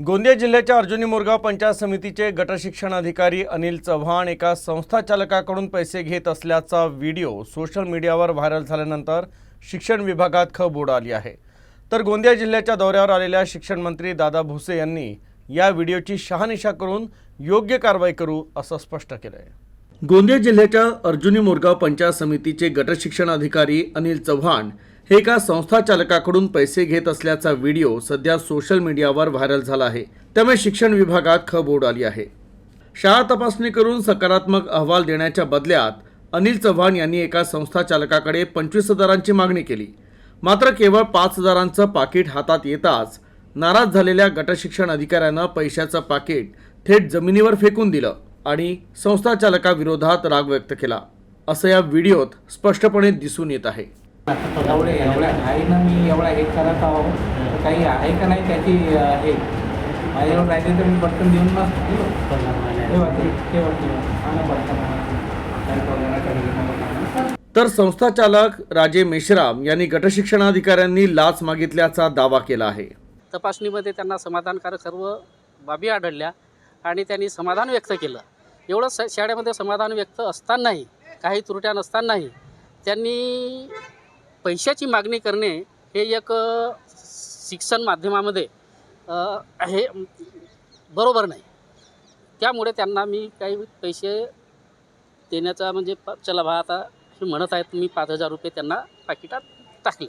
गोंदिया जिल्ह्याच्या अर्जुनी मोरगाव पंचायत समितीचे गटशिक्षण अधिकारी अनिल चव्हाण एका संस्था चालकाकडून पैसे घेत असल्याचा व्हिडिओ सोशल मीडियावर व्हायरल झाल्यानंतर शिक्षण विभागात खळबळ उडाली आहे. तर गोंदिया जिल्ह्याच्या दौऱ्यावर आलेल्या शिक्षण मंत्री दादा भुसे यांनी या व्हिडिओची शहानिशा करून योग्य कारवाई करू असं स्पष्ट केलं आहे गोंदिया जिल्ह्याच्या अर्जुनी मोरगाव पंचायत समितीचे गटशिक्षण अधिकारी अनिल चव्हाण हे एका संस्था चालकाकडून पैसे घेत असल्याचा व्हिडिओ सध्या सोशल मीडियावर व्हायरल झाला आहे. त्यामुळे शिक्षण विभागात खळबळ उडाली आहे. शाळा तपासणी करून सकारात्मक अहवाल देण्याच्या बदल्यात अनिल चव्हाण यांनी एका संस्था चालकाकडे पंचवीस हजारांची मागणी केली. मात्र केवळ पाच हजारांचं पाकिट हातात येताच नाराज झालेल्या गटशिक्षण अधिकाऱ्यानं पैशाचं पाकिट थेट जमिनीवर फेकून दिलं आणि संस्था चालकाविरोधात राग व्यक्त केला. असं या व्हिडिओत स्पष्टपणे दिसून येत आहे. एवढे एवढ्या आहे ना मी एवढा हे करत आहो. तर काही आहे का नाही त्याची हे. माझ्याजवळ राहिली तर मी पटकन देऊन नसतो ठेवा ते ठेवा ठेवा आणा पटकन तर संस्था चालक राजे मेश्राम यांनी गटशिक्षणाधिकाऱ्यांनी लाच मागितल्याचा दावा केला आहे. तपासणीमध्ये त्यांना समाधानकारक सर्व बाबी आढळल्या आणि त्यांनी समाधान व्यक्त केलं. एवढं स शाळेमध्ये समाधान व्यक्त असतानाही काही त्रुट्या नसतानाही त्यांनी पैशाची मागणी करणे हे एक शिक्षण माध्यमामध्ये हे बरोबर नाही. त्यामुळे त्यांना मी काही पैसे देण्याचा म्हणजे प- चला भा आता हे म्हणत आहेत मी पाच हजार रुपये त्यांना पाकिटात टाकले.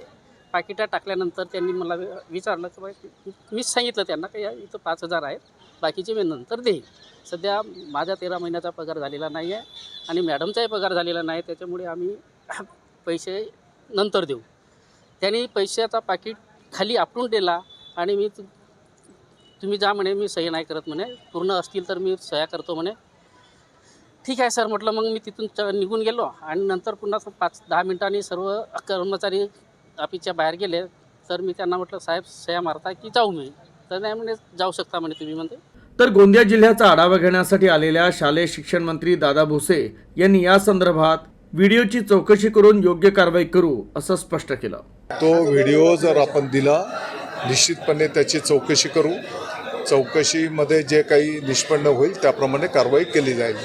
पाकिटात टाकल्यानंतर त्यांनी मला विचारलं की बाई मीच सांगितलं त्यांना की या इथं पाच हजार आहेत बाकीचे मी नंतर देईन. सध्या माझा तेरा महिन्याचा पगार झालेला नाही आहे आणि मॅडमचाही पगार झालेला नाही त्याच्यामुळे आम्ही पैसे नंतर देऊ. त्यांनी पैशाचा पाकिट खाली आपटून दिला आणि मी तु- तुम्ही जा म्हणे मी सही नाही करत म्हणे. पूर्ण असतील तर मी सह्या करतो म्हणे. ठीक आहे सर म्हटलं मग मी तिथून च- निघून गेलो आणि नंतर पुन्हा पाच दहा मिनिटांनी सर्व कर्मचारी ऑफिसच्या बाहेर गेले. तर मी त्यांना म्हटलं साहेब सह्या मारता की जाऊ मी? तर नाही म्हणे जाऊ शकता म्हणे तुम्ही म्हणते. तर गोंदिया जिल्ह्याचा आढावा घेण्यासाठी आलेल्या शालेय शिक्षण मंत्री दादा भुसे यांनी या संदर्भात व्हिडिओची चौकशी करून योग्य कारवाई करू असं स्पष्ट केलं. तो व्हिडिओ जर आपण दिला निश्चितपणे त्याची चौकशी करू. चौकशीमध्ये जे काही निष्पन्न होईल त्याप्रमाणे कारवाई केली जाईल.